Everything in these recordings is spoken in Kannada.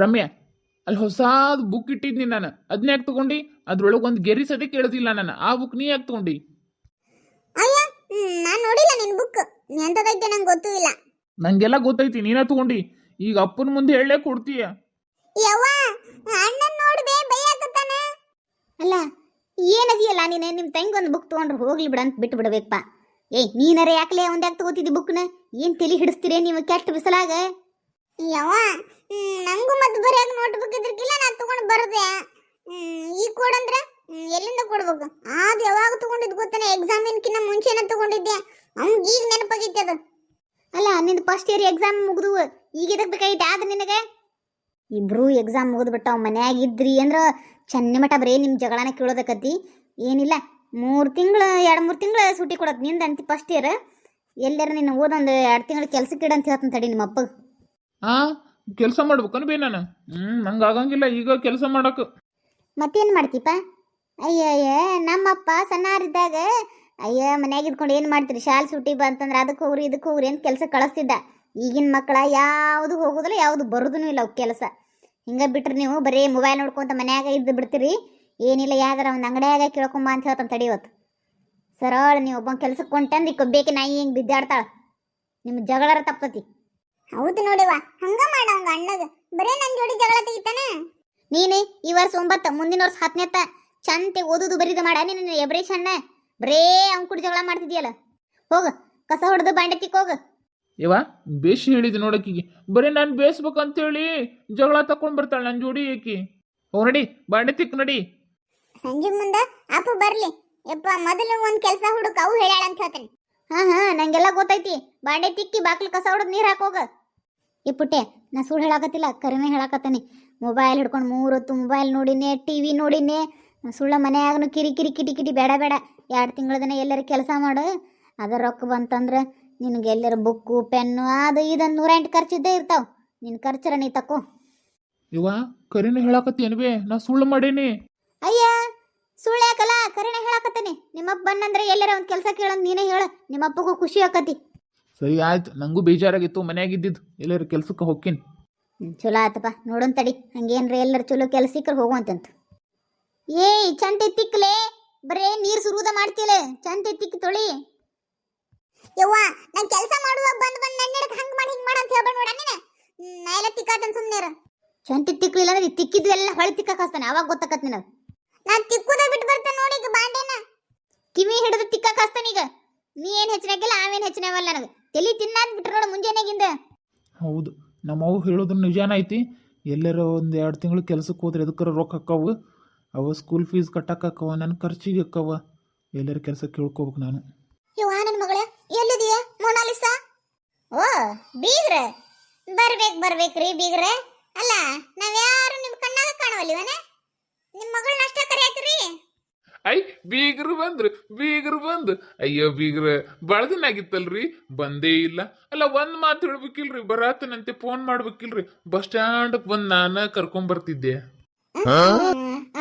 ರಮ್ಯಾ ಅಲ್ಲಿ ಹೊಸಾದ್ ಬುಕ್ ಇಟ್ಟಿದ್ನಿ ನಾನು. ಅದನ್ನ ಯಾಕೆ ತಗೊಂಡಿ? ಅದ್ರೊಳಗೆ ಒಂದು ಗೆರಿ ಸದೇ ಕೇಳ್ತಿಲ್ಲ ನಾನು. ಆ ಬುಕ್ ನೀ ಯಾಕೆ ತಗೊಂಡಿ? ಅಯ್ಯ ನಾನು ನೋಡಿಲ್ಲ ನಿನ್ ಬುಕ್ ಎಂತದೈತೆ ನಂಗೆ ಗೊತ್ತೂ ಇಲ್ಲ. ನಂಗೆಲ್ಲ ಗೊತ್ತೈತಿ ನೀನ ತಗೊಂಡಿ. ಈಗ ಅಪ್ಪನ ಮುಂದೆ ಹೇಳೇ ಕೊಡ್ತೀಯ? ಯವ್ವ ಅಣ್ಣನ್ ನೋಡ್ದೆ ಬೈಯಾಕತ್ತಾನ. ಅಲ್ಲ ಏನದಿಯಲ್ಲ ನೀನು? ನಿಮ್ಮ ತಂಗಿ ಒಂದು ಬುಕ್ ತೊಗೊಂಡ್ರೆ ಹೋಗ್ಲಿ ಬಿಡ ಅಂತ ಬಿಟ್ಟು ಬಿಡಬೇಕಪ್ಪ. ಏಯ್ ನೀನರೆ ಯಾಕಲೇ ಒಂದ್ಯಾಕೆ ತಗೋತಿದ್ದಿ ಬುಕ್ನ ಏನ್ ತಲೆ ಹಿಡಿಸ್ತೀರೇ ನೀವು ಕೆಟ್ಟ ಬಿಸಲಾಗ? ಯವ್ವ ನಂಗೂ ಮತ್ತೆ ಬರೆಯಾಕ ನೋಟ್ ಬುಕ್ ಇದ್ರಕ್ಕಿಲ್ಲ ನಾ ತಗೊಂಡು ಬರದೆ. ಈಗ ಕೋಡ್ ಹ್ಮ್, ಎಲ್ಲಿಂದ ಕೊಡ್ಬೇಕು? ಅದು ಯಾವಾಗ ತಗೊಂಡಿದ್ ಗೊತ್ತಾನೆ ಎಕ್ಸಾಮಿನ್ಕಿನ್ನ ಮುಂಚೆನ ತಗೊಂಡಿದ್ದೆ. ಅವ್ನಿಗೆ ಈಗ ನೆನಪಾಗೈತೆ ಅದು. ಅಲ್ಲ ನಿಂದು ಫಸ್ಟ್ ಇಯರ್ ಎಕ್ಸಾಮ್ ಮುಗಿದು ಈಗ ಇದಕ್ಕೆ ಬೇಕಾಗಿತ್ತು ಆದ್ರೆ ನಿನಗೆ? ಇಬ್ರು ಎಕ್ಸಾಮ್ ಮುಗಿದ್ಬಿಟ್ಟಾವ ಮನ್ಯಾಗ ಇದ್ರಿ ಅಂದ್ರ ಚೆನ್ನ ಮಠ ಬರೀ ನಿಮ್ಮ ಜಗಳನ ಕೇಳೋದಕ್ಕತಿ ಏನಿಲ್ಲ ಮೂರು ತಿಂಗಳು ಎರಡು ಮೂರು ತಿಂಗಳು ಸೂಟಿ ಕೊಡತ್ನಿಂದ ಅಂತಿ ಫಸ್ಟ್ ಇಯರ್ ಎಲ್ಲಾರ ನಿನ್ನ ಓದೊಂದು ಎರಡು ತಿಂಗಳು ಅಂತ ಹೇಳ್ತಾನೆ ತಡಿ ನಿಮ್ಮ ಅಪ್ಪಗೆ ಆ, ಕೆಲಸ ಮಾಡ್ಬೇಕನ್ ಬೇ ನಾನು. ಹ್ಮ್, ನಂಗೆ ಆಗಂಗಿಲ್ಲ, ಈಗ ಕೆಲಸ ಮಾಡಕ್. ಮತ್ತೇನು ಮಾಡ್ತೀಪ ಅಯ್ಯಯ್ಯ ಅಯ್ಯ ನಮ್ಮಪ್ಪ ಸಣ್ಣಾರಿದ್ದಾಗ, ಅಯ್ಯ, ಮನ್ಯಾಗ ಇದ್ಕೊಂಡು ಏನು ಮಾಡ್ತೀರಿ? ಶಾಲೆ ಸೂಟಿ ಬಂತಂದ್ರೆ ಅದಕ್ಕೆ ಹೋಗ್ರಿ ಇದಕ್ಕೆ ಹೋಗ್ರಿ ಅಂತ ಕೆಲಸ ಕಳಿಸ್ತಿದ್ದ. ಈಗಿನ ಮಕ್ಕಳ ಯಾವುದು ಹೋಗೋದಿಲ್ಲ, ಯಾವುದು ಬರೋದೂ ಇಲ್ಲ ಅವ್ ಕೆಲಸ. ಹಿಂಗೆ ಬಿಟ್ರೆ ನೀವು ಬರೀ ಮೊಬೈಲ್ ನೋಡ್ಕೊಂತ ಮನ್ಯಾಗ ಇದ್ದು ಬಿಡ್ತೀರಿ. ಏನಿಲ್ಲ, ಯಾವ್ದಾರ ಒಂದು ಅಂಗಡಿಯಾಗ ಕೇಳ್ಕೊಂಬ ಅಂತ ಹೇಳ್ತಾನೆ ತಡಿ ಇವತ್ತು ಸರಳ ನೀವು ಒಬ್ಬ ಕೆಲ್ಸಕ್ಕೆ ಕೊಂಟಂದು ಈಗ ಕೊಬ್ಬೇಕಿ ನಾಯಿ ಹಿಂಗೆ ಬಿದ್ದಾಡ್ತಾಳೆ? ನಿಮ್ಮ ಜಗಳರ ತಪ್ಪತಿ ಹೌದು ನೋಡಿವ. ಹಂಗ ಮಾಡ ಅವಂಗ ಅಣ್ಣಗ. ಬರೇ ನನ್ನ ಜೋಡಿ ಜಗಳ ತೆಗಿತಾನೆ? ನೀನೆ ಈ ವರ್ಷ ಒಂಬತ್ತ ಮುಂದಿನ ವರ್ಷ ಹತ್ತನೇತ್ತ ಚಂತೆ ಓದುದು ಬರೀದು ಮಾಡ ನಿನ್ನ ಎಬ್ರೇಶ್ ಅಣ್ಣ. ಬರೇ ಅವ್ನ ಕೂಡ ಜಗಳ ಮಾಡ್ತಿದ್ಯಲ್ಲ. ಹೋಗ ಕಸ ಹೊಡೆದು ಬಾಂಡೆ ತಿಕ್ ಹೋಗ. ಇವ ಬೇಷ್ ಹೇಳಿದ್ ನೋಡಕ್ಕಿಗೆ ಬರೀ ನಾನು ಹೇಳಿ ಜಗಳ ತಕೊಂಡ್ ಬರ್ತಾಳೆ ನನ್ನ ಜೋಡಿ ಏಕಿ. ಹೋ ನಡಿ ಬಾಂಡೆ ತಿಕ್ ನಡಿ. ಸಂಜೆ ಮುಂದ ಅಪ್ಪ ಬರ್ಲಿ. ಯಪ್ಪ ಮೊದಲು ಒಂದ್ ಕೆಲಸ ಹುಡುಕ ಅವು ಹೇಳ್ಯಾಳ ಅಂತ ಹೇಳ್ತೇನೆ. ಹಾ ಹಾ ನಂಗೆಲ್ಲ ಗೊತ್ತೈತಿ. ಬಾಂಡೆ ತಿಕ್ಕಿ ಬಾಕ್ಲು ಕಸ ಹೊಡೆದ್ ನೀರ್ ಹಾಕೋಗ ಈ ಪುಟ್ಟೆ ನಾ ಸುಳ್ಳು ಹೇಳಾಕತ್ತಿಲ್ಲ ಕರಿಮೆ ಹೇಳಾಕತ್ತಾನೆ. ಮೊಬೈಲ್ ಹಿಡ್ಕೊಂಡು ಮೂರು ಹೊತ್ತು ಮೊಬೈಲ್ ನೋಡಿನೇ ಟಿ ವಿ ನೋಡಿನೇ ಸುಳ್ಳ ಮನೆಯಾಗನು ಕಿರಿ ಕಿರಿ ಕಿಟಿ ಕಿಟಿ ಬೇಡ ಬೇಡ. ಎರಡು ತಿಂಗಳ ದಿನ ಎಲ್ಲರ ಕೆಲಸ ಮಾಡು. ಅದರ ರೊಕ್ಕ ಬಂತಂದ್ರೆ ನಿನಗೆ ಎಲ್ಲರ ಬುಕ್ಕು ಪೆನ್ನು ಅದು ಇದನ್ನು ನೂರೆಂಟು ಖರ್ಚಿದ್ದೇ ಇರ್ತಾವ. ನಿನ್ನ ಖರ್ಚರ ನೀ ತಕ್ಕೋ ಇವ ಕರಿನ ಹೇಳಾಕತ್ತೇನು ಬೇ? ನಾ ಸುಳ್ಳು ಮಾಡೇನಿ. ಅಯ್ಯ ಸುಳ್ಳು ಯಾಕಲ್ಲ? ಕರಿನ ಹೇಳಾಕತ್ತೇನೆ. ನಿಮ್ಮಪ್ಪ ಬಂದಂದ್ರೆ ಎಲ್ಲರ ಒಂದು ಕೆಲಸ ಕೇಳಂದ್ ನೀನೇ ಹೇಳ. ನಿಮ್ಮಪ್ಪಗೂ ಖುಷಿ ಆಕತಿ ಸರಿ ಆಯ್ತು, ನಂಗೂ ಬೇಜಾರಾಗಿತ್ತು ಮನ್ಯಾಗ ಇದ್ದಿದ್ದು ಎಲ್ಲರ ಕೆಲ್ಸಕ್ಕೆ ಹೋಗ್ತೀನಿ ಚಲೋ ಆಯ್ತಪ್ಪ ನೋಡೋಣ ತಡಿ, ಹಂಗೇನ್ರ ಎಲ್ಲರ ಚಲೋ ಕೆಲಸ ಸಿಕ್ಕರೆ ಹೋಗುವಂತಂತ. ಏಯ್ ಚಂತೆ ತಿಕ್ಕಲೇ ಬರೇ ನೀರು ಸುರುದ ಮಾಡ್ತಿಲೆ ಚಂತೆ ತಿಕ್ಕಿ ತೊಳಿ. ಯವ್ವ ನಾನು ಕೆಲಸ ಮಾಡುವಾಗ ಬಂದ್ ಬಂದು ನನ್ನ ಹಿಡಕ್ ಹಂಗ್ ಮಾಡಿ ಹಿಂಗ್ ಮಾಡ ಅಂತ ಹೇಳ್ಬೇಡ ನೋಡ ನೀನು ನಾ ಎಲ್ಲ ಸುಮ್ಮನೆ ಸುಮ್ನೇರ. ಚಂತೆ ತಿಕ್ಕಲಿಲ್ಲ ಅಂದ್ರೆ ತಿಕ್ಕಿದ್ವಿ ಎಲ್ಲ ಹೊಳೆ ತಿಕ್ಕಕ್ ಹಸ್ತಾನೆ ಅವಾಗ ಗೊತ್ತಾಕತ್ ನಿನಗೆ. ನಾನ್ ತಿಕ್ಕುದ ಬಿಟ್ಟು ಬರ್ತೇನೆ ನೋಡಿ ಈಗ ಬಾಂಡೆನ. ಕಿವಿ ಹಿಡಿದು ತಿಕ್ಕಕ್ ಈಗ. ನೀ ಏನ್ ಹೆಚ್ಚಿನಾಗಿಲ್ಲ ಆಮೇನ್ ಹೆಚ್ಚಿನವಲ್ಲ ನನಗೆ. ತಲಿ ತಿನ್ನಾದ್ ಬಿಟ್ರೆ ನೋಡು ಮುಂಜಾನೆಗಿಂದ. ಹೌದು ನಮ್ಮ ನಮ್ಮವ್ವ ಹೇಳೋದು ನಿಜಾನ ಐತಿ. ಎಲ್ಲರ ಒಂದು ಎರಡು ತಿಂಗಳು ಕೆಲ್ಸಕ್ಕೆ ಹೋದ್ರೆ ಎದಕ್ಕಾರ ರೊಕ್ಕ ಅಕ್ಕವು ಅವ ಸ್ಕೂಲ್ ಫೀಸ್ ಕಟ್ಟಕ್ಕವ ನನ್ನ ಖರ್ಚಿಗೆ ಹಾಕವ? ಎಲ್ಲರ ಕೆಲಸ ಕೇಳ್ಕೋಬೇಕು ನಾನು. ಯವ್ವ ನನ್ನ ಮಗಳ ಎಲ್ಲಿದೀಯ ಮೊನಾಲಿಸಾ? ಓ ಬೀಗ್ರ. ಬರ್ಬೇಕು ಬರ್ಬೇಕ್ರಿ ಬೀಗ್ರೆ. ಅಲ್ಲ ನಾವ್ಯಾರು ನಿಮ್ ಕಣ್ಣಾಗ ಕಾಣುವಲ್ಲಿವನೇ? ನಿಮ್ ಮಗಳನ್ನ ಅಷ್ಟ ಐ ಬೀಗರು ಬಂದ್ರು ಬೀಗರು ಬಂದು. ಅಯ್ಯೋ ಬೀಗ್ರ ಭಾಳ ದಿನ ಆಗಿತ್ತಲ್ರಿ ಬಂದೇ ಇಲ್ಲ. ಅಲ್ಲ ಒಂದು ಮಾತು ಹೇಳ್ಬೇಕಿಲ್ರಿ ಬರಾತನಂತೆ ಫೋನ್ ಮಾಡ್ಬೇಕಿಲ್ರಿ. ಬಸ್ ಸ್ಟ್ಯಾಂಡ್ ಬಂದು ನಾನು ಕರ್ಕೊಂಡ್ ಬರ್ತಿದ್ದೆ.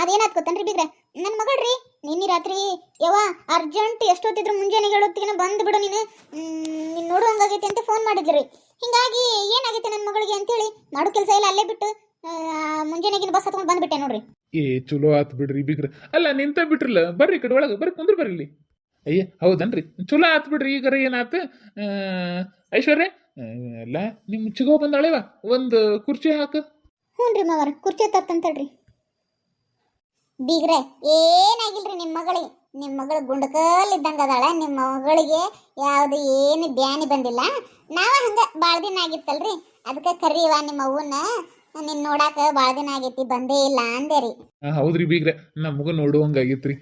ಅದೇನಾತ್ ಗೊತ್ತನ್ರಿ ಬೀಗ್ರ? ನನ್ನ ಮಗಳ್ರಿ ನಿನ್ನೆ ರಾತ್ರಿ ಯವ್ವ ಅರ್ಜೆಂಟ್ ಎಷ್ಟೊತ್ತಿದ್ರು ಮುಂಜಾನೆ ಹೇಳೋತ್ತಿಗೆ ಬಂದ್ ಬಿಡು ನೀನು. ನೀನು ನೋಡುವಂಗಾಗೈತೆ ಅಂತ ಫೋನ್ ಮಾಡಿದ್ರಿ. ಹಿಂಗಾಗಿ ಏನಾಗೈತೆ ನನ್ನ ಮಗಳಿಗೆ ಅಂತೇಳಿ ಮಾಡೋ ಕೆಲಸ ಇಲ್ಲ ಅಲ್ಲೇ ಬಿಟ್ಟು ಮುಂಜಾನೆಗಿನ ಬಸ್ ಹತ್ಕೊಂಡು ಬಂದ್ಬಿಟ್ಟೆ ನೋಡ್ರಿ. ಏ, ಚಲೋ ಆತ್ ಬಿಡ್ರಿ ಬೀಗ್ರ. ಅಲ್ಲ, ನಿಂತ ಬಿಟ್ರಲ್ಲ, ಬರ್ರಿ ಕಡೆ ಒಳಗೆ, ಬರ್ರಿ ಕುಂದ್ರ ಬರ್ರಿ ಇಲ್ಲಿ. ಅಯ್ಯ, ಹೌದನ್ರಿ. ಚಲೋ ಆತ್ ಬಿಡ್ರಿ ಈಗರ ಏನಾತ? ಐಶ್ವರ್ಯ ಅಲ್ಲ ನಿಮ್ಮ ಚಿಗೋ ಬಂದಾಳೆವ, ಒಂದು ಕುರ್ಚಿ ಹಾಕು. ಹ್ಞೂ ರೀ ಮಾವರ, ಕುರ್ಚಿ ತತ್ತಂತಳ್ರಿ ಬೀಗ್ರೆ, ಏನಾಗಿಲ್ರಿ ನಿಮ್ಮ ಮಗಳಿಗೆ? ನಿಮ್ಮ ಮಗಳು ಗುಂಡಕಲ್ ಇದ್ದಂಗ ಅದಾಳ ನಿಮ್ಮ ಮಗಳಿಗೆ ಯಾವುದು ಏನು ಬ್ಯಾನಿ ಬಂದಿಲ್ಲ. ನಾವ ಹಂಗ ಭಾಳ ದಿನ ಆಗಿತ್ತಲ್ರಿ, ಅದಕ್ಕೆ ಕರೀವ ನಿಮ್ಮ ಅವ್ವನ್ನ. ನಿನ್ ನೋಡಾಕ ಭಾಳ ದಿನ ಆಗೈತಿ ಬಂದೇ ಇಲ್ಲ ಅಂದೆ ರೀ. ಆ, ಹೌದ್ರಿ ಬೀಗ್ರ ನಮಗೂ ನೋಡುವಂಗಾಗಿತ್ರಿ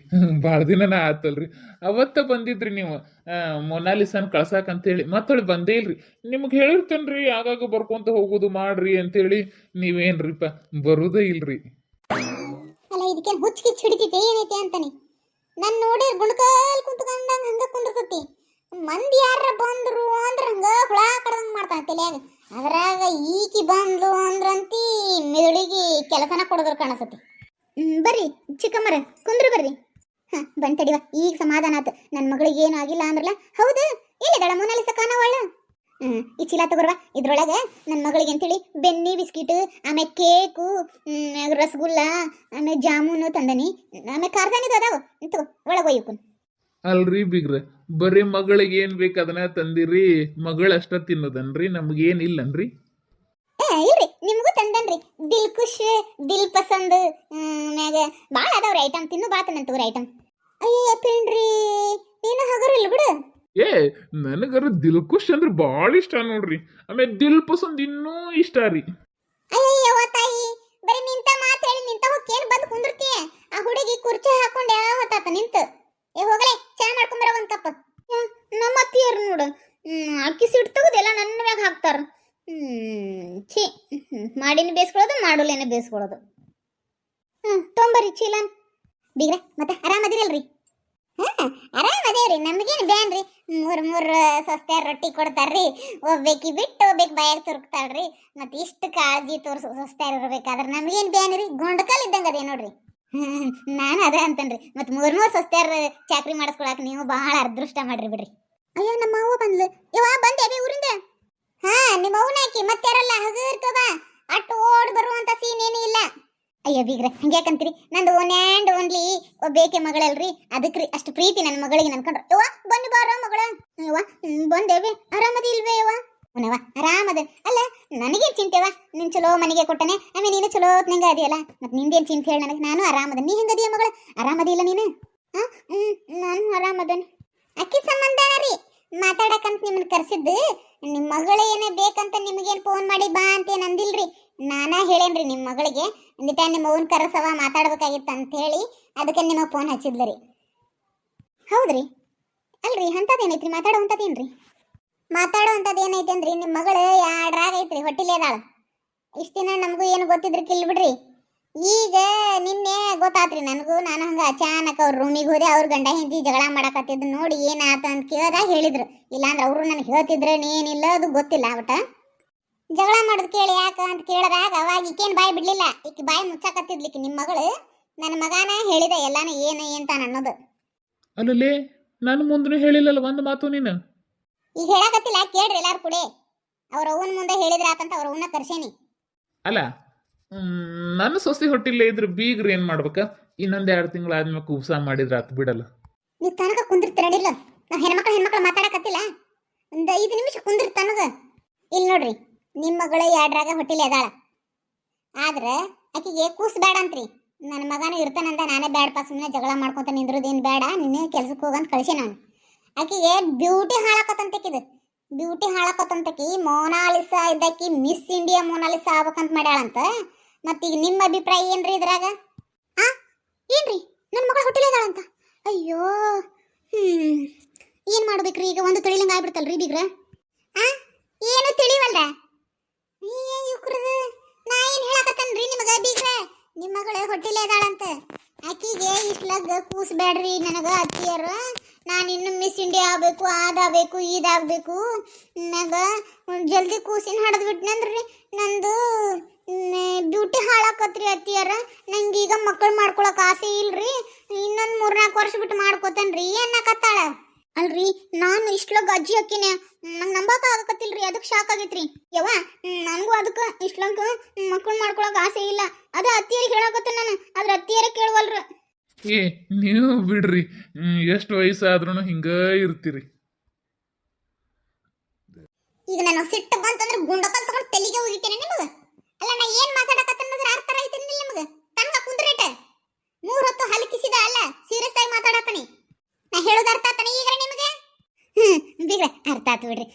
ಭಾಳ ದಿನನ ಆತಲ್ರಿ. ಅವತ್ತ ಬಂದಿದ್ರಿ ನೀವು. ಆ, ಮೊನಾಲಿಸನ್ ಅಂತ ಅಂತೇಳಿ ಮತ್ತೊಳಿ ಬಂದೇ ಇಲ್ರಿ. ನಿಮ್ಗೆ ಹೇಳಿರ್ತೇನ್ರಿ ಆಗಾಗ ಬರ್ಕೊಂತ ಹೋಗೋದು ಮಾಡ್ರಿ ಅಂತೇಳಿ. ನೀವೇನ್ರಿಪ್ಪ ಬರುದೇ ಇಲ್ರಿ. ಅಲ್ಲ ಇದಕ್ಕೇನು ಹುಚ್ಚು ಕಿಚ್ಚ ಹಿಡಿತೈತೆ ಏನೈತೆ ಅಂತಾನೆ? ನನ್ನ ನೋಡಿ ಗುಣಕಲ್ ಕುಂತ್ಕೊಂಡಂಗ ಹಂಗ ಕುಂದಿರ್ತತಿ ಮಂದಿ ಯಾರ ಬಂದ್ರು ಅಂದ್ರ ಹಂಗ ಹುಳ ಕಡ್ದಂಗ ಮಾಡ್ತಾನೆ ತಲೆಯಾಗ. ಅದ್ರಾಗ ಈಕಿ ಬಂದ್ಲು ಅಂದ್ರಂತಿ ಮೆದುಳಿಗೆ ಕೆಲಸನ ಕೊಡೋದ್ರ ಕಾಣಿಸತಿ. ಬರ್ರಿ ಚಿಕ್ಕಮ್ಮರ ಕುಂದ್ರು ಬರ್ರಿ. ಹಾ ತಡಿವ ಈಗ ಸಮಾಧಾನ ಆತು. ನನ್ನ ಮಗಳಿಗೆ ಏನು ಆಗಿಲ್ಲ ಅಂದ್ರಲ್ಲ ಹೌದು ಎಲ್ಲಿದ್ದಾಳ ಮೊನಾಲಿಸ ಕಾಣವಳ ಹ್ಮ್ ಈ ಚೀಲ ತಗೋರ್ವ ಇದ್ರೊಳಗೆ ನನ್ನ ಮಗಳಿಗೆ ಅಂತೇಳಿ ಬೆನ್ನಿ ಬಿಸ್ಕಿಟ್ ಆಮೇಲೆ ಕೇಕು ಹ್ಮ್, ರಸಗುಲ್ಲ ಆಮೇಲೆ ಜಾಮೂನು ತಂದನಿ ಆಮೇಲೆ ಕಾರ್ದಾನಿದು ಅದಾವ. ತಗೋ ಒಳಗೆ ಒಯ್ಯಕು ಅಲ್ರಿ ಬಿಗ್ರ ಬರೀ ಮಗಳಿಗೆ ಏನ್ ಬೇಕು ಅದನ್ನ ತಂದಿರಿ ಮಗಳು ಅಷ್ಟ ತಿನ್ನೋದನ್ರಿ ನಮ್ಗೇನ್ ಇಲ್ಲನ್ರಿ? ಏ ಇಲ್ರಿ ನಿಮಗೂ ತಂದನ್ರಿ. ದಿಲ್ ಖುಷ್ ದಿಲ್ ಪಸಂದ್ ಮ್ಯಾಗ ಭಾಳ ಅದಾವ್ರಿ ಐಟಮ್ ತಿನ್ನು ಬಾ ತಂದನ್ ತಗೋರಿ ಐಟಮ್ ಅಯ್ಯ ಪಿಂಡ್ರಿ ನೀನು ಇಲ್ಲ ಬಿಡು. ಏ ನನಗರ ದಿಲ್ ಖುಷ್ ಅಂದ್ರೆ ಭಾಳ ಇಷ್ಟ ನೋಡ್ರಿ. ಆಮೇಲೆ ದಿಲ್ ಪಸಂದ್ ಇನ್ನೂ ಇಷ್ಟ ರೀ. ಅಯ್ಯವ್ವ ತಾಯಿ ಬರೀ ನಿಂತ ಮಾತು ಹೇಳಿ ನಿಂತ ಹೋಗಿ ಏನ್ ಬಂದು ಕುಂದಿರ್ತೀಯ. ಆ ಹುಡುಗಿ ಕುರ್ಚಿ ಹಾಕೊಂಡು ಯಾವ ಹೊತ್ತಾತ ನಿಂತು? ಏ, ಹೋಗಲೇ, ಚಾ ಮಾಡ್ಕೊಂಬರ ಒಂದ್ ಕಪ್. ನಮ್ಮ ಅತ್ತಿಯರು ನೋಡು. ಅಕ್ಕಿ ಸಿಟ್ಟು ತೆಗೆದೆಲ್ಲ ನನ್ನ ಮ್ಯಾಗ ಹಾಕ್ತಾರ. ಛೀ. ಮಾಡಿನ ಬೇಯಿಸ್ಕೊಳ್ಳೋದು ಮಾಡೋಲೇನೆ ಬೇಯಿಸ್ಕೊಳ್ಳೋದು ಹ್ಞೂ ತೊಂಬರಿ, ಚೀಲನ್. ಬೀಗ್ರೆ, ಮತ್ತೆ ಆರಾಮದಿರಲ್ರಿ ಹಾ ಆರಾಮದೇವ್ರಿ ನಮಗೇನು ಬ್ಯಾನ್ರಿ? ಮೂರು ಮೂರು ಸಸ್ತೆ ರೊಟ್ಟಿ ಕೊಡ್ತಾರ್ರಿ. ಒಬ್ಬೇಕಿ ಬಿಟ್ಟು ಒಬ್ಬೇಕು ಬಾಯಾಗ ತುರುಕ್ತಾಳ್ರಿ. ಮತ್ತೆ ಇಷ್ಟು ಕಾಳಜಿ ತೋರ್ಸ, ಸಸ್ತೆ ಇರಬೇಕಾದ್ರೆ ನಮ್ಗೇನು ಬ್ಯಾನ್ರಿ? ಗೊಂಡಕಾಲ್ ಇದ್ದಂಗ ಅದೇ ನೋಡ್ರಿ. ನಾನು ಅದೇ ಅಂತನ್ರಿ. ಮತ್ತೆ ಮೂರ್ ಮೂರ್ ಸಸ್ತ್ಯಾರ ಚಾಕ್ರಿ ಮಾಡಿಸ್ಕೊಳಕ್ ನೀವು ಬಹಳ ಅದೃಷ್ಟ ಮಾಡ್ರಿ ಬಿಡ್ರಿ. ಅಯ್ಯೋ ನಮ್ಮ ಅವ್ವ ಬಂದ್ಲು. ಯವ್ವ ಬಂದೆ ಬೇ ಊರಿಂದ. ಹಾ ನಿಮ್ಮ ಅವ್ವನ ಹಾಕಿ. ಮತ್ತೆ ಹಗರ್ಕವ ಅಟ್ಟು ಓಡ್ ಬರುವಂತ ಸೀನ್ ಏನೂ ಇಲ್ಲ. ಅಯ್ಯೋ ಬೀಗ್ರೆ ಹಂಗ್ಯಾಕಂತೀರಿ ನಂದು ಒನ್ ಆ್ಯಂಡ್ ಓನ್ಲಿ ಬೇಕೆ ಮಗಳಲ್ರಿ? ಅದಕ್ರಿ ಅಷ್ಟು ಪ್ರೀತಿ ನನ್ನ ಮಗಳಿಗೆ ನನ್ಕೊಂಡ್ರೆ. ಯವ್ವ ಬನ್ನಿ ಬಾರ ಮಗಳ. ಯವ್ವ ಬಂದೇವಿ ಆರಾಮದಿ ಇಲ್ವೇ ಯವ್ವ? ಉನವ ಆರಾಮದ. ಅಲ್ಲ, ನನಗೇನು ಚಿಂತೆವ ನಿನ್ ಚಲೋ ಮನೆಗೆ ಕೊಟ್ಟನೆ, ಆಮೇಲೆ ನೀನು ಚಲೋ ನಂಗೆ ಅದಿಯಲ್ಲ? ಮತ್ತೆ ನಿಂದೇನು ಚಿಂತೆ ಹೇಳಿ ನನಗೆ? ನಾನು ಆರಾಮದ ನೀ ಹೆಂಗದಿಯ ಮಗಳ? ಆರಾಮದಿಲ್ಲ ನೀನು? ಹಾ? ಹ್ಮ್, ನಾನು ಆರಾಮದನ್. ಅಕ್ಕಿ ಸಂಬಂಧ ರೀ ಮಾತಾಡಕಂತ ನಿಮ್ಮನ್ನ ಕರೆಸಿದ್ದು. ನಿಮ್ಮ ಮಗಳು ಏನೇ ಬೇಕಂತ ನಿಮಗೇನು ಫೋನ್ ಮಾಡಿ ಬಾ ಅಂತ ಏನು ಅಂದಿಲ್ರಿ. ನಾನಾ ಹೇಳೇನ್ರಿ ನಿಮ್ಮ ಮಗಳಿಗೆ. ಒಂದಿಟ ನಿಮ್ಮ ಅವನ ಕರೆಸವ ಮಾತಾಡ್ಬೇಕಾಗಿತ್ತು ಅಂತ ಹೇಳಿ ಅದಕ್ಕೆ ನಿಮಗೆ ಫೋನ್ ಹಚ್ಚಿದ್ಲರಿ ಹೌದ್ರಿ. ಅಲ್ರಿ, ಅಂಥದ್ದೇನೈತ್ರಿ? ಮಾತಾಡೋವಂಥದ್ದೇನ್ರಿ ಮಾತಾಡೋವಂಥದ್ದು ಏನೈತೆ ಅಂದ್ರಿ? ನಿಮ್ಮ ಮಗಳು ಯಾಡ್ರಾಗ ಐತ್ರಿ, ಹೊಟ್ಟಿಲೇ ಇಷ್ಟು ದಿನ ನಮಗೂ ಏನು ಗೊತ್ತಿದ್ರು ಕಿಲ್ ಬಿಡ್ರಿ. ಈಗ ನಿನ್ನೆ ಗೊತ್ತಾತ್ರಿ ನನಗೂ, ನಾನು ಹಂಗೆ ಅಚಾನಕ್ ಅವ್ರ ರೂಮಿಗೆ ಹೋದೆ, ಅವ್ರ ಗಂಡ ಹೆಂಡತಿ ಜಗಳ ಮಾಡಕತ್ತಿದ್ದು ನೋಡಿ ಏನಾತ ಅಂತ ಕೇಳ್ದಾಗ ಹೇಳಿದ್ರು. ಇಲ್ಲಾಂದ್ರೆ ಅವರು ನನಗೆ ಹೇಳ್ತಿದ್ರೆ ಏನಿಲ್ಲ ಅದು ಗೊತ್ತಿಲ್ಲ ಬಟ್ ಜಗಳ ಮಾಡೋದು ಕೇಳಿ ಯಾಕ ಅಂತ ಕೇಳಿದಾಗ ಅವಾಗ ಈಕೇನು ಬಾಯಿ ಬಿಡಲಿಲ್ಲ. ಈಕೆ ಬಾಯಿ ಮುಚ್ಚಾಕತ್ತಿದ್ಲಿಕ್ಕೆ ನಿಮ್ಮ ಮಗಳು. ನನ್ನ ಮಗನ ಹೇಳಿದ, ಎಲ್ಲಾನು ಏನು ಅಂತ ಅನ್ನೋದು. ಅಲ್ಲಲೇ ನನ್ನ ಮುಂದೂ ಹೇಳಿಲ್ಲಲ್ಲ, ಒಂದು ಮಾತು ನೀನು? ಈಗ ಹೇಳಕತ್ತಿಲ್ಲ ಕೇಳ್ರಿ ಎಲ್ಲಾರು ಕೂಡೇ. ಅವ್ರ ಅವ್ವನ ಮುಂದೆ ಹೇಳಿದ್ರ ಆತಂತ ಅವ್ರ ಅವ್ವನ ಕರ್ಸೇನಿ. ಅಲ್ಲ ಮ್, ನನ್ನ ಸೊಸೆ ಹೊಟ್ಟಿಲ್ಲ ಇದ್ರೆ ಬೀಗ್ರ ಏನ್ ಮಾಡ್ಬೇಕ? ಇನ್ನೊಂದ್ ಎರಡು ತಿಂಗಳು ಆದ್ಮೇಲೆ ಕುಬ್ಸ ಮಾಡಿದ್ರೆ ಆತ್ ಬಿಡಲ್ಲ. ನೀವು ತನಕ ಕುಂದಿರ್ತೀರ ನಡಿಲ್ಲ ನಾ ಹೆಣ್ಮಕ್ಳು ಹೆಣ್ಮಕ್ಳು ಮಾತಾಡಕತ್ತಿಲ್ಲ. ಒಂದ್ ಐದು ನಿಮಿಷ ಕುಂದಿರ್ ತನಗ. ಇಲ್ಲಿ ನೋಡ್ರಿ ನಿಮ್ಮ ಮಗಳು ಎರಡ್ರಾಗ ಹೊಟ್ಟಿಲಿ ಅದಾಳ. ಆದ್ರೆ ಆಕಿಗೆ ಕೂಸ್ ಬೇಡ ಅಂತ್ರಿ. ನನ್ನ ಮಗನ ಇರ್ತಾನಂದ ನಾನೇ ಬೇಡಪ್ಪ ಸುಮ್ಮನೆ ಜಗಳ ಮಾಡ್ಕೊಂತ ನಿಂದ್ರದೇನ್ ಬೇಡ ನಿನ್ನೆ ಕೆಲ್ಸಕ್ಕೆ ಹೋಗಂತ ಕಳಿಸಿ ನಾನು. ಆಕಿಗೆ ಬ್ಯೂಟಿ ಹಾಳಾಕತ್ತಂತಕಿದು ಬ್ಯೂಟಿ ಹಾಳಾಕತ್ತಂತಕಿ ಮೋನಾಲಿಸಾ ಇದ್ದಕ್ಕಿ ಮಿಸ್ ಇಂಡಿಯಾ ಮೋನಾಲಿಸಾ ಆಗ್ಬೇಕಂತ ಮಾಡ್ಯಾಳಂತ. ಮತ್ತೀಗ ನಿಮ್ಮ ಅಭಿಪ್ರಾಯ ಏನ್ರಿ ಇದ್ರಾಗ? ಆ? ಏನ್ರಿ? ನನ್ನ ಮಗಳ ಹುಟ್ಟಿಲೇದಾಳಂತ ಅಯ್ಯೋ, ಹ್ಮ್. ಏನ್ ಮಾಡ್ಬೇಕ್ರಿ ಈಗ? ಒಂದು ತಿಳಿಲಿಂಗ ಆಗ್ಬಿಡ್ತಲ್ರಿ ಬೀಗ್ರ. ಆ? ಏನು ತಿಳಿವಲ್ರ ಯುಕ್ರದು ನಾ ಏನ್ ಹೇಳಕತ್ತನ್ರಿ ನಿಮಗ ಬೀಗ್ರ? ನಿಮ್ಮ ಮಗಳ ಹೊಟ್ಟಿಲೇದಾಳಂತ ಆಕಿಗೆ ಇಷ್ಟ ಕೂಸ್ ನನಗೆ ನನಗ ಅತ್ತಿಯರ. ನಾನು ಇನ್ನು ಮಿಸ್ ಇಂಡಿಯಾ ಆಗಬೇಕು, ಅದಾಗಬೇಕು, ಇದಾಗಬೇಕು. ನಾಗ ಜಲ್ದಿ ಕೂಸಿನ ಹಡದ್ ನಂದು ಬ್ಯೂಟಿ ಹಾಳಾಕತ್ರಿ ಅತ್ತಿಯರ. ನಂಗೆ ಈಗ ಮಕ್ಕಳು ಮಾಡ್ಕೊಳಕ್ ಆಸೆ ಇಲ್ರಿ. ಇನ್ನೊಂದು ಮೂರ್ನಾಲ್ಕು ವರ್ಷ ಬಿಟ್ಟು ಮಾಡ್ಕೋತಾನ್ರಿ. ಏನಕತ್ತಾಳ? ಅಲ್ರಿ, ನಾನು ಇಷ್ಟೊಳಗ ಅಜ್ಜಿ ಅಕ್ಕಿನ, ನಂಗೆ ನಂಬಕ ಆಗಕತ್ತಿಲ್ರಿ. ಅದಕ್ಕೆ ಶಾಕ್ ಆಗೈತ್ರಿ. ಯವ್ವ, ನನಗೂ ಅದಕ್ಕೆ ಇಷ್ಟೊಳಗ ಮಕ್ಕಳು ಮಾಡ್ಕೊಳಕ್ ಆಸೆ ಇಲ್ಲ. ಅದ ಅತ್ತಿಯರಿಗೆ ಹೇಳಕತ್ತ ನಾನು. ಅದ್ರ ಅತ್ತಿಯರೇ ಕೇಳವಲ್ರ. ಏ, ನೀವು ಬಿಡ್ರಿ. ಎಷ್ಟು ವಯಸ್ಸಾದ್ರೂ ಹಿಂಗ ಇರ್ತೀರಿ. ಈಗ ನಾನು ಸಿಟ್ಟು ಬಂತಂದ್ರೆ ಗುಂಡಕಲ್ ತಗೊಂಡು ತಲೆಗೆ ಹೋಗಿತ್ತೇನೆ ನಿಮಗೆ. ಅಲ್ಲ, ನಾ ಏನ್ ಮಾತಾಡಕತ್ತನ್ನೋದ್ರ ಅರ್ಥ ಐತಿ ನಿಮಗೆ? ತನಕ ಕುಂದ್ರೇಟ. ಮೂರ್ ಹೊತ್ತು ಹಲಕಿಸಿದ ಅಲ್ಲ ಸೀರಿಯಸ್ ಆಗಿ ಮಾತಾಡಕಣಿ. ನಾ ಹೇಳೋದು ಅರ್ಥ ಆತನ ಈಗ ನಿಮಗೆ? ಹ್ಮ್ ಅರ್ಥ ಆತು ಬಿಡ್ರಿ.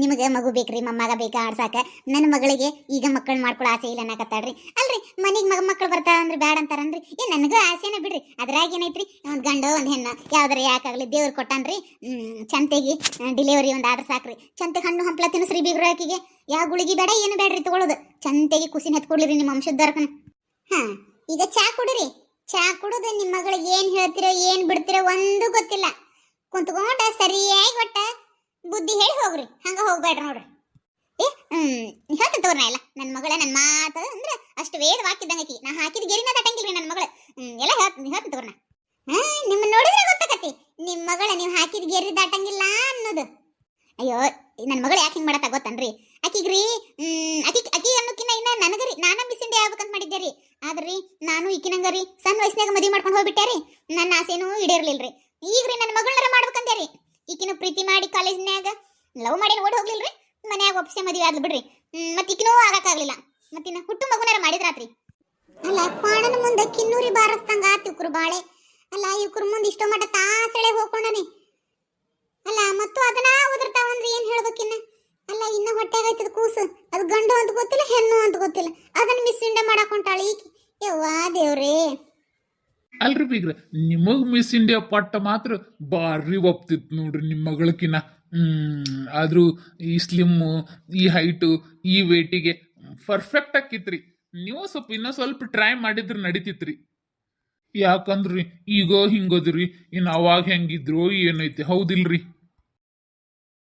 ನಿಮಗೆ ಮಗು ಬೇಕ್ರಿ ಮಮ್ಮಗ ಬೇಕಾ ಆಡ್ಸಾಕ? ನನ್ನ ಮಗಳಿಗೆ ಈಗ ಮಕ್ಕಳು ಮಾಡ್ಕೊಳ್ಳೋ ಆಸೆ ಇಲ್ಲ ಅನ್ನಕತ್ತಾಳ್ರಿ. ಅಲ್ರಿ, ಮನೆಗೆ ಮಗ ಮಕ್ಕಳು ಬರ್ತಾವ ಅಂದ್ರೆ ಬ್ಯಾಡ ಅಂತಾರನ್ರಿ? ಏ, ನನಗೂ ಆಸೆನ ಬಿಡ್ರಿ. ಅದ್ರಾಗ ಏನೈತ್ರಿ? ಒಂದು ಗಂಡ, ಒಂದು ಹೆಣ್ಣು, ಯಾವ್ದಾರ ಯಾಕಾಗ್ಲಿ ದೇವ್ರು ಕೊಟ್ಟಾನ್ರಿ. ಚಂತೆಗಿ ಡಿಲಿವರಿ ಒಂದು ಆದ್ರ ಸಾಕ್ರಿ. ಚಂತೆ ಹಣ್ಣು ಹಂಪ್ಲ ಶ್ರೀ ಬೀಗ್ರ ಆಕಿಗೆ. ಯಾವ ಗುಳಿಗೆ ಬೇಡ, ಏನು ಬೇಡ್ರಿ ತಗೊಳ್ಳೋದು ಚಂತೆಗೆ ಕುಸಿನ ಹತ್ಕೊಡ್ಲಿರಿ ನಿಮ್ಮ ವಂಶದ್ದರ್ಕನ ಹಾ, ಈಗ ಚಾ ಕುಡಿರಿ. ಚಾ ಕುಡಿದು ನಿಮ್ಮ ಮಗಳಿಗೆ ಏನ್ ಹೇಳ್ತಿರೋ, ಏನ್ ಬಿಡ್ತಿರೋ ಒಂದು ಗೊತ್ತಿಲ್ಲ. ಕುಂತ್ಕೊಂಡ ಸರಿಯಾಗಿ ಒಟ್ಟ ಬುದ್ಧಿ ಹೇಳಿ ಹೋಗ್ರಿ. ಹಂಗ ಹೋಗ್ಬೇಡ್ರಿ ನೋಡ್ರಿ. ಏ, ಹ್ಮ್ ಹೇಳ್ತೀನಿ ತಗೋರ್ ನಾ ಎಲ್ಲ. ನನ್ನ ಮಗಳ ನನ್ನ ಮಾತು ಅಂದ್ರೆ ಅಷ್ಟು ವೇದ ವಾಕಿದ್ದಂಗ ಆಕಿ. ನಾ ಹಾಕಿದ ಗೆರಿನ ತಟಂಗಿಲ್ರಿ ನನ್ನ ಮಗಳು. ಎಲ್ಲ ಹೇಳ್ತೀನಿ ಹೇಳ್ತೀನಿ ಹಾ ನಿಮ್ಮ ನೋಡಿದ್ರೆ ಗೊತ್ತಾಕತಿ ನಿಮ್ಮ ಮಗಳ ನೀವು ಹಾಕಿದ ಗೆರಿ ದಾಟಂಗಿಲ್ಲ ಅನ್ನೋದು. ಅಯ್ಯೋ ನನ್ನ ಮಗಳು ಯಾಕೆ ಹಿಂಗೆ ಮಾಡತ್ತ ಗೊತ್ತನ್ರಿ? ಆಕಿಗ್ರಿ ಅಕಿ ಆಕಿ ಅನ್ನೋಕಿನ್ನ ಇನ್ನ ನನಗರಿ ನಾನ ಬಿಸಿಂಡೆ ಆಗ್ಬೇಕಂತ ಮಾಡಿದ್ದೆ ರೀ. ಆದ್ರಿ, ನಾನು ಈಕಿನಂಗ ರೀ, ಸಣ್ಣ ವಯಸ್ಸಿನಾಗ ಮದುವೆ ಮಾಡ್ಕೊಂಡು ಹೋಗ್ಬಿಟ್ಟೆ ರೀ. ನನ್ನ ಆಸೆನೂ ಈಡೇರ್ಲಿಲ್ರಿ. ಈಗ್ರಿ ನನ್ನ ಮಗಳನ್ನ ಮಾಡ್ಬೇಕಂತೇರಿ ಈಕಿನ ಪ್ರೀತಿ ಮಾಡಿ ಕಾಲೇಜ್ನ್ಯಾಗ ಲವ್ ಮಾಡಿ ಓಡಿ ಹೋಗ್ಲಿಲ್ರಿ? ಮನ್ಯಾಗ ಒಪ್ಸೆ ಮದುವೆ ಆದ್ಲು ಬಿಡ್ರಿ. ಮತ್ತೆ ಈಕಿನೂ ಆಗಕ್ಕಾಗ್ಲಿಲ್ಲ. ಮತ್ತಿನ್ನ ಹುಟ್ಟು ಮಗುನಾರ ಮಾಡಿದ್ರಾತ್ರಿ. ಅಲ್ಲ, ಪಾಣನ ಮುಂದೆ ಕಿನ್ನೂರಿ ಬಾರಸ್ತಂಗ ಆತ್ ಇವ್ರು ಬಾಳೆ. ಅಲ್ಲ ಇವ್ರ ಮುಂದೆ ಇಷ್ಟೋ ಮಟ್ಟ ತಾಸಳೆ ಹೋಗ್ಕೊಂಡನೆ. ಅಲ್ಲ, ಮತ್ತು ಅದನ್ನ ಉದುರ್ತಾವಂದ್ರೆ ಏನ್ ಹೇಳ್ಬೇಕಿನ್ನ ಅಲ್ಲ, ಇನ್ನ ಹೊಟ್ಟೆಗೆ ಆಯ್ತದ ಕೂಸು. ಅದು ಗಂಡು ಅಂತ ಗೊತ್ತಿಲ್ಲ, ಹೆಣ್ಣು ಅಂತ ಗೊತ್ತಿಲ್ಲ. ಅದನ್ನ ಮಿಸ್ ಇಂಡ ಮಾಡಾಕೊಂಟಾಳ ಈಕಿ. ಯವ್ವಾ ದೇವ್ರೇ. ಅಲ್ರಿ ಬೀಗ್ರ, ನಿಮಗ್ ಮಿಸ್ ಇಂಡಿಯಾ ಪಟ್ಟ ಮಾತ್ರ ಬಾರಿ ಒಪ್ತಿತ್ತು ನೋಡ್ರಿ ನಿಮ್ಮ ಮಗಳಕಿನ. ಹ್ಮ್, ಆದ್ರೂ ಈ ಸ್ಲಿಮ್ಮು ಈ ಹೈಟು ಈ ವೇಟಿಗೆ ಪರ್ಫೆಕ್ಟ್ ಆಕಿತ್ರಿ. ನೀವು ಸ್ವಲ್ಪ ಇನ್ನೂ ಸ್ವಲ್ಪ ಟ್ರೈ ಮಾಡಿದ್ರೆ ನಡೀತಿತ್ರಿ. ಯಾಕಂದ್ರಿ, ಈಗ ಹಿಂಗದ್ರಿ ಇನ್ನು ಅವಾಗ ಹೆಂಗಿದ್ರು ಏನೈತಿ, ಹೌದಿಲ್ರಿ?